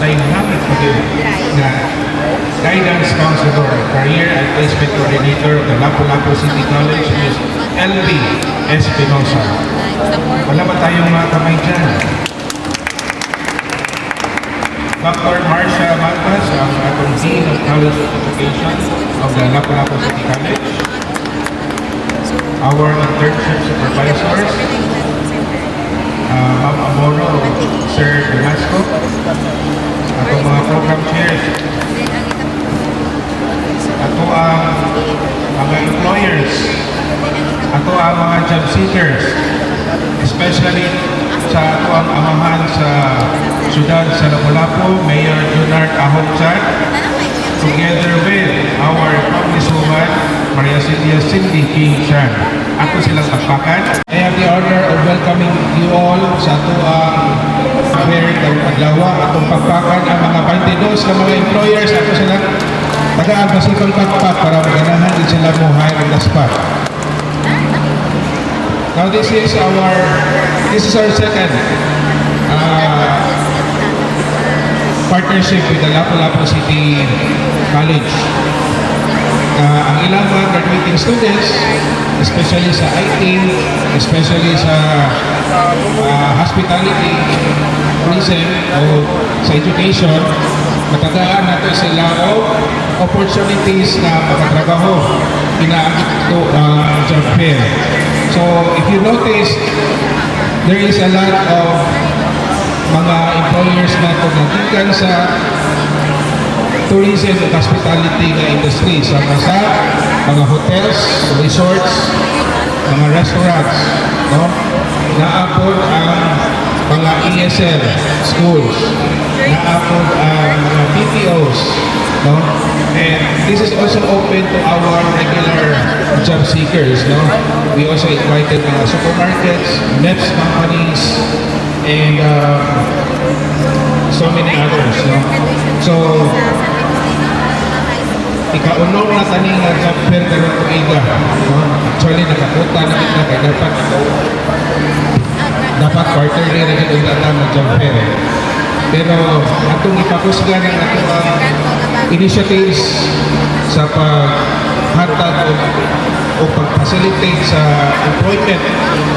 dynamic na guidance counselor, career and placement coordinator of the Lapu-Lapu City College, Ms. LB Espinosa. Wala ba tayong mga kamay dyan? Dr. Marcia Malpas, ang atong Dean of College of Education of the Lapu-Lapu City College. Our internship supervisors, uh, Ma'am Amoro, Sir Velasco, atong mga program chairs, ato ang mga employers, ato ang mga job seekers, especially sa ato ang amahan sa syudad sa Lapu-Lapu, Mayor Junard Ahong Chan, together with Maria Cynthia Cindy King Chan. Ako silang pagpakan. I have the honor of welcoming you all sa ato ang very adlaw atong pagpakan ang mga 22 na mga employers ako silang tagaan masipang pagpak para maganahan din sila mo hire on the spot. Now this is our this is our second uh, partnership with the Lapu-Lapu City College. Ang ilang mga graduating students, especially sa IT, especially sa uh, hospitality, tourism, o sa education, matagaan natin sila o opportunities na makatrabaho inaagit to uh, job fair. So, if you notice, there is a lot of mga employers na tumagikan sa tourism at hospitality na industry sa sa mga hotels, resorts, mga restaurants, no? Naapod ang mga ESL schools, naapod ang mga BPOs, no? And this is also open to our regular job seekers, no? We also invited mga supermarkets, MEPS companies, and uh, so many others, no? So, ikaunong na tani nga job fair karon ko iga, no? Actually, nakakuta na kita kay dapat dapat quarterly rin ito yung ng fair. eh. Pero atong ipakusga ng ato ang initiatives sa paghatag o, o pag-facilitate sa employment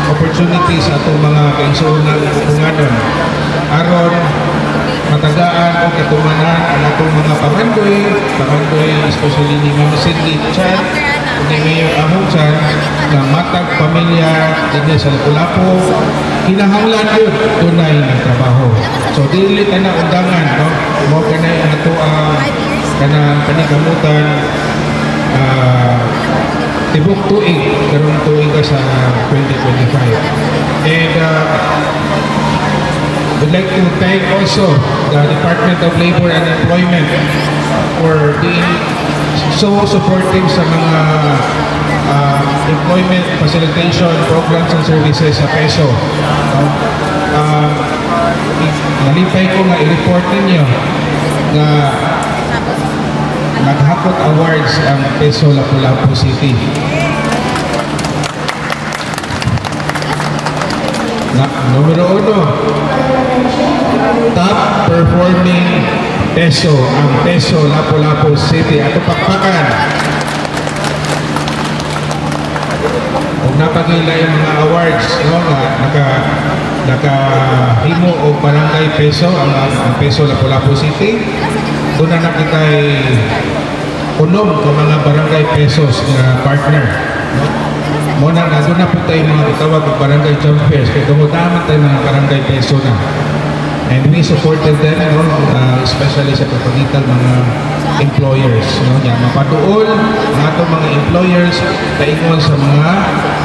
opportunities sa atong mga kaigsuunan kunganon aron matagaan o katumanan ang atong mga pamandoy, pamandoy especially ni Ma'am Cindy Chan, ni Mayor Ahong Chan, na matag pamilya din sa Lapu-Lapu, kinahanglan yun, tunay ng trabaho. So, dili ka na undangan, no? Mo ka na yung ang kanang panikamutan, ah, tuig, karon tuig ka sa 2025. And, uh, Would like to thank also the Department of Labor and Employment for being so supportive sa mga uh, employment facilitation programs and services sa PESO. Uh, nalipay ko nga i-report ninyo na naghakot awards ang PESO Lapu-Lapu City. Na, numero uno, top performing peso ang peso Lapu-Lapu City. Ato pakpakan kung napagila yung mga awards no? Nga naka nakahimo og barangay peso ang, ang peso Lapu-Lapu City. Doon na nakitay unom ka mga barangay pesos nga partner no? Muna na doon na po tayo mga bitawag ng barangay jump fairs kaya dumudaman tayo mga barangay peso na And we supported them, no, uh, especially sa pagpagitan mga employers. No, yan, mapaduol ang atong mga employers kaingon sa mga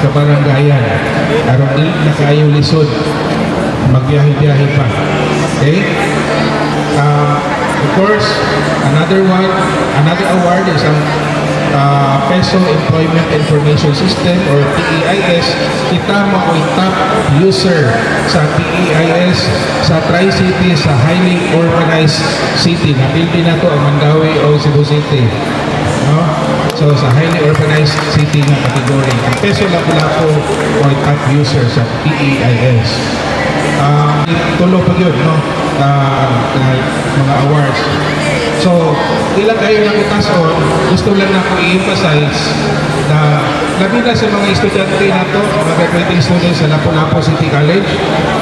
kabarangayan. Aron di na kayo lisod, magbiyahe-biyahe pa. Okay? Uh, of course, another one, another award is ang uh, Peso Employment Information System or PEIS, kita mo ay top user sa PEIS sa Tri-City, sa highly organized city. Napildi na to ang Mandawi o Cebu City. No? So sa highly urbanized city na category, ang Peso Lapu-Lapu or top user sa PEIS. Ah, tulo pa yun, no? Na, na mga awards. So, ilang kayo ng itason, gusto lang na ako i-emphasize na labi na sa mga estudyante na to, mga graduating students sa Lapu-Lapu City College,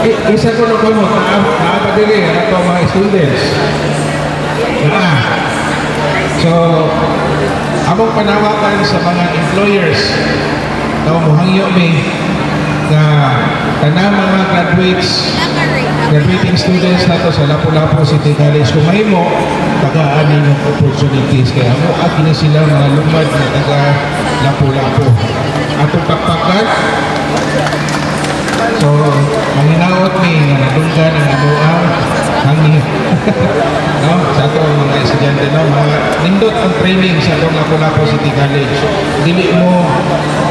eh, isa ko na ko mo, naapadili, ano to mga students. Ah. So, among panawakan sa mga employers na umuhangyo mi na tanang mga graduates graduating students nato sa Lapu-Lapu City College kung may mo tagaan ng opportunities. Kaya mo at na sila mga lumad na taga Lapu-Lapu. Atong pakpakan so manginaot mi nga nadunggan ang anuang hangin no? Sa ato ang mga estudyante no? Mga nindot ang training sa atong Lapu-Lapu City College. Dili mo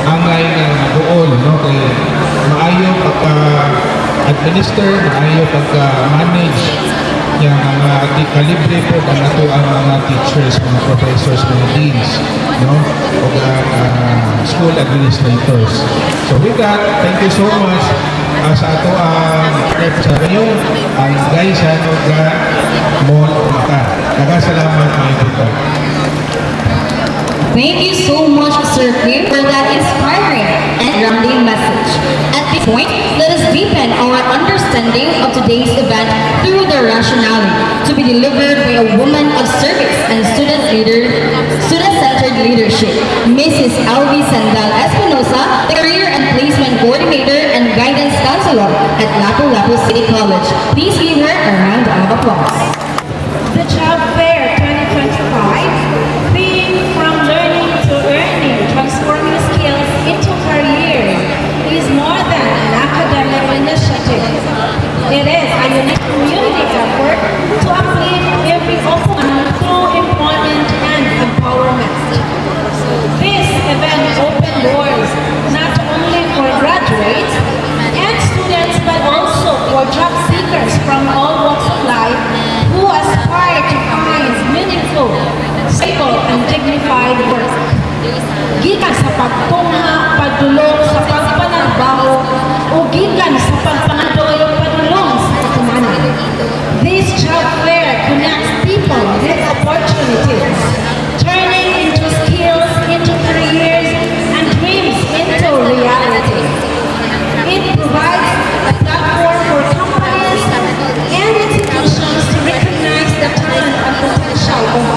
angay nga duol no? Kay maayo pagka administer maayo pagka manage yung mga di kalibre po ang ato ang mga teachers, mga professors, mga deans, no? O uh, school administrators. So with that, thank you so much uh, sa ato ang uh, sa inyo, ang guys sa ano ga mall maka. Nagasalamat mga ito. Thank you so much, Sir Kim, for that inspiring and grounding message. At this point, let us deepen our understanding of today's event through the rationale to be delivered by a woman of service and student leader, student-centered leadership, Mrs. Alvi Sandal Espinosa, the Career and Placement Coordinator and Guidance Counselor at Lapu-Lapu City College. Please give her a round of applause. The Job Fair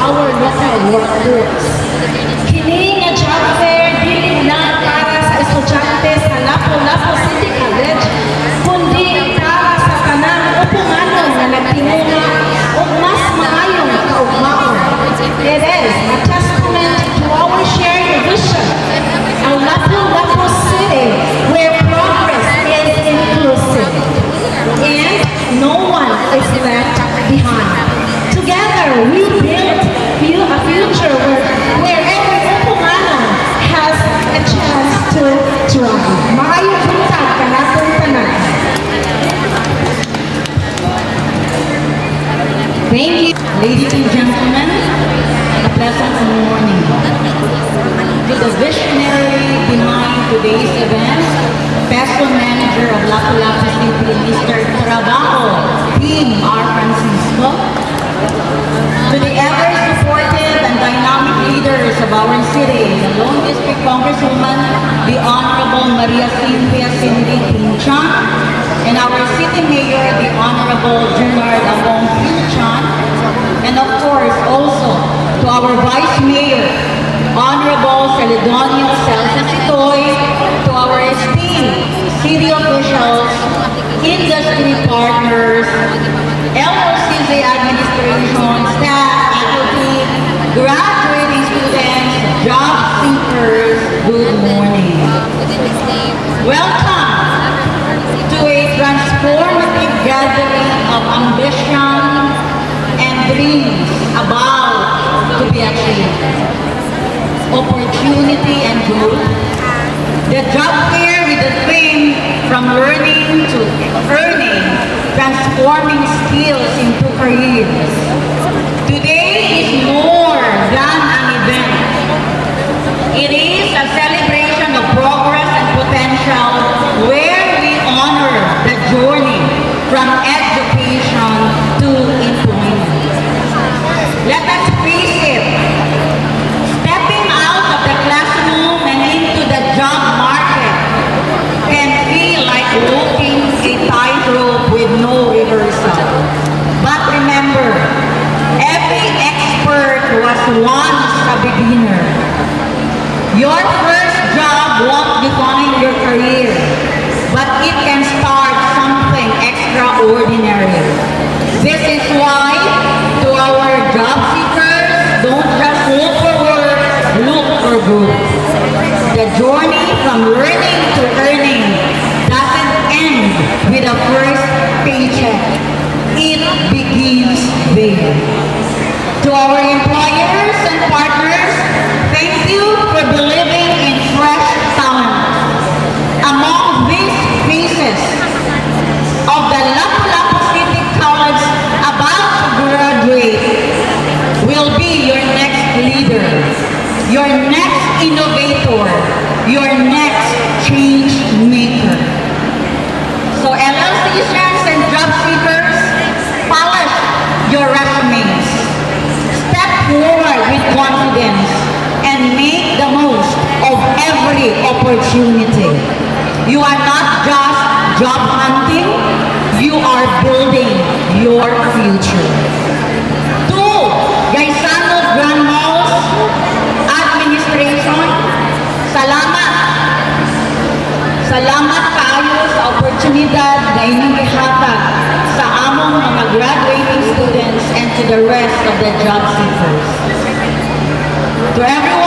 our local workforce. Kini nga job fair dili lang para sa estudyante sa Lapu-Lapu City College, kundi para sa tanang upumanon na nagtinuna o mas maayong kaugmaon. It is a testament to our shared vision, a Lapu-Lapu City where progress is inclusive and no one is left behind. Together, we Thank you. Ladies and gentlemen, a pleasant morning. The visionary behind today's event, Festival Manager of Lapu-Lapu City, Mr. Trabajo, Team R. Francisco. District Congresswoman, the Honorable Maria Cynthia Cindy Pinchan, and our City Mayor, the Honorable Junard Among Pinchan, and of course also to our Vice Mayor, Honorable Celedonio Celso Sitoy, to our esteemed city officials, industry partners, LOCC administration, staff, faculty, graduating students, job good morning. Welcome to a transformative gathering of ambition and dreams about to be achieved. opportunity, and growth. The job fair with the theme from learning to earning, transforming skills into careers. Today is more than an event. It is a celebration of progress and potential where we honor the journey from journey from learning to earning doesn't end with a first paycheck. It begins there. To our employers and partners, job hunting, you are building your future. To Gaisano Grand Malls Administration, salamat Salamat kaayo sa oportunidad na inyong gihatag sa among mga graduating students and to the rest of the job seekers. To everyone,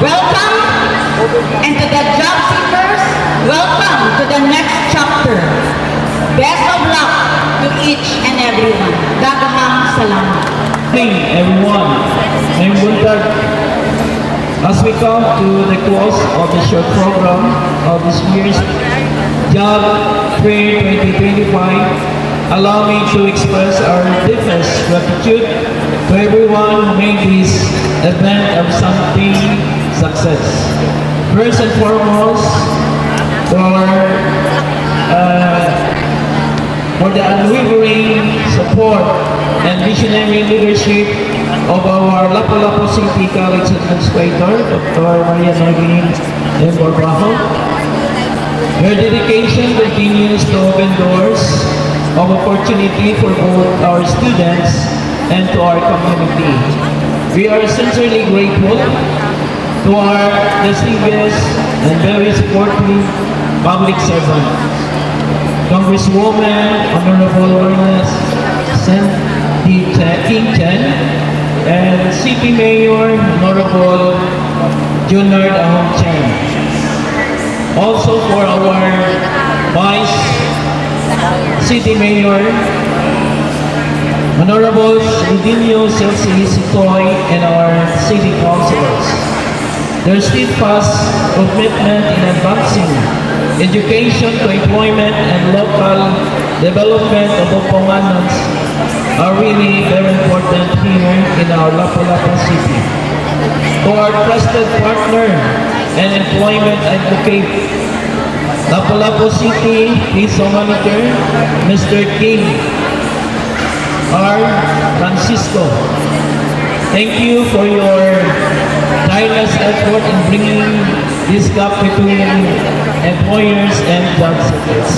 welcome! And to the job seekers, welcome to the next chapter. Best of luck to each and everyone. Daghang salamat. morning, everyone. I'm. As we come to the close of the short program of this year's Job Fair 2025, allow me to express our deepest gratitude to everyone who made this event of something success. First and foremost, our uh, for the unwavering support and visionary leadership of our Lapu-Lapu City College Administrator, Dr. Maria Nagin and Borbajo. Your dedication continues to open doors of opportunity for both our students and to our community. We are sincerely grateful to our distinguished and very supportive public servants. Congresswoman Honorable Ernest King Chen and City Mayor Honorable Junard Ahong Chen. Also for our Vice City Mayor Honorable Edinio Celsi Sitoy and our City Councilors. Their steadfast commitment in advancing education to employment and local development of Oponganans are really very important here in our Lapu-Lapu City. To our trusted partner and employment advocate, Lapu-Lapu City Peace Monitor, Mr. King R. Francisco. Thank you for your tireless effort in bringing this gap between employers and job seekers.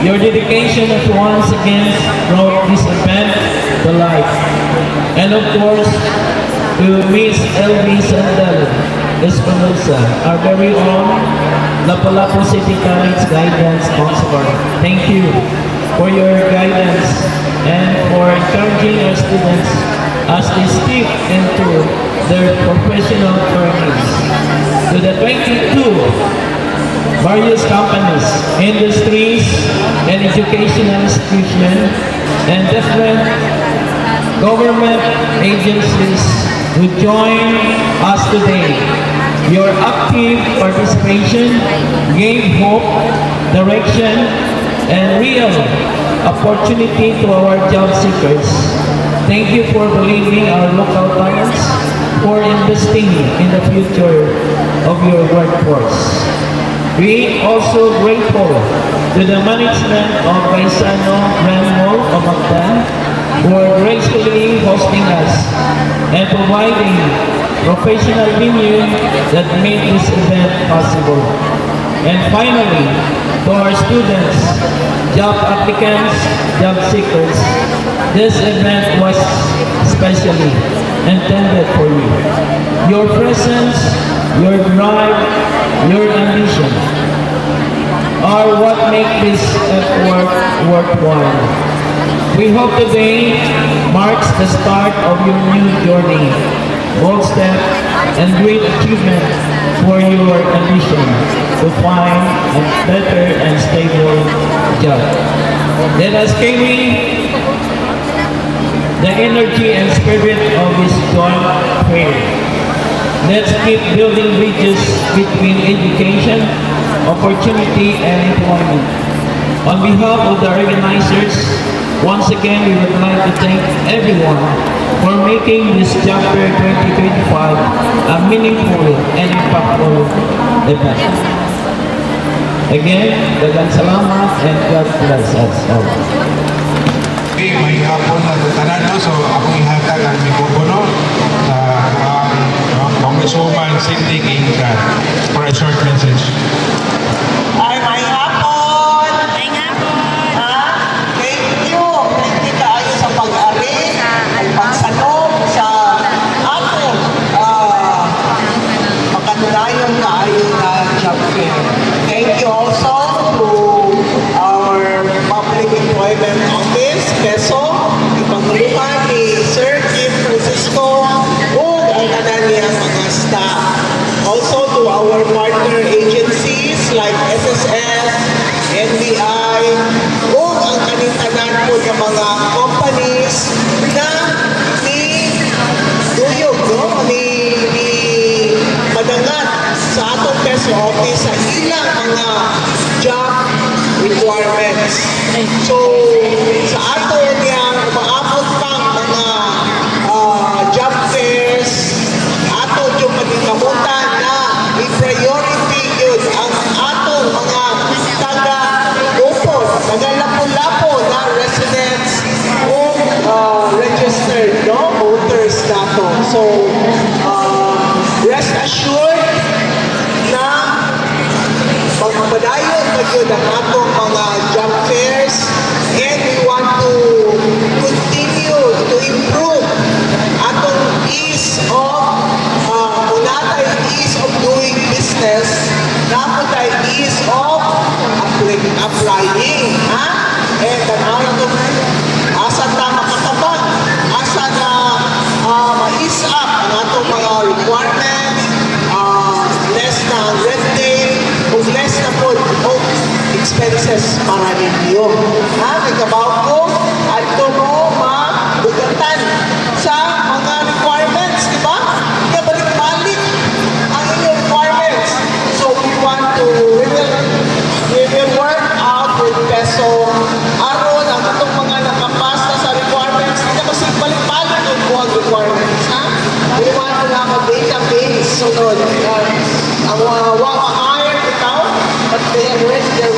Your dedication once again brought this event to life. And of course, to Miss Elvie Sandal Espinosa, our very own Lapu-Lapu City College Guidance Counselor. Thank you for your guidance and for encouraging our students as they step into their professional journeys. To the 22 various companies, industries, and educational institutions, and different government agencies who join us today. Your active participation gave hope, direction, and real opportunity to our job seekers. Thank you for believing our local talents, for investing in the future of your workforce. We also grateful to the management of Paisano Grand Mall of Mactan for gracefully hosting us and providing professional venue that made this event possible. And finally, to our students, job applicants, job seekers, this event was specially intended for you. Your presence, your drive, your ambition are what make this effort worthwhile. We hope today marks the start of your new journey, bold step and great achievement for your ambition to find a better and stable job. Let us carry the energy and spirit of this joint prayer. Let's keep building bridges between education, opportunity, and employment. On behalf of the organizers, once again, we would like to thank everyone for making this Fair 2025 a meaningful and impactful event. Again, dagang salamat and God bless us all. Okay, may hapon na tatanan no? So akong ihatag ang mikropono sa ang uh, Congresswoman Cindy Kingkan for a short message. Requirements. So, applying ha? And ang atong asa ta makatabang asa na uh, ma-ease up ang atong mga requirements? Uh, less na red tape o less na po o expenses para ninyo. Ha? Nagkabaw ko, sunod. Uh, ang uh, wa ma-hire ikaw, but they have read their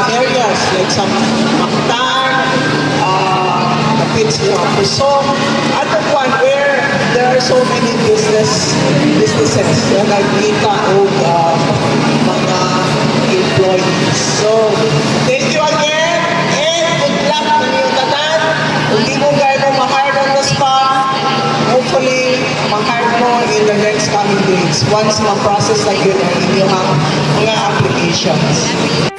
uh, areas like sa benefits mo ako. So, at the point where there are so many business businesses na nagkita o uh, mga employees. So, thank you again and good luck sa inyong tanan. Kung di mo on the spot, hopefully, ma-hire mo in the next coming once ma-process na yun ang inyong mga applications.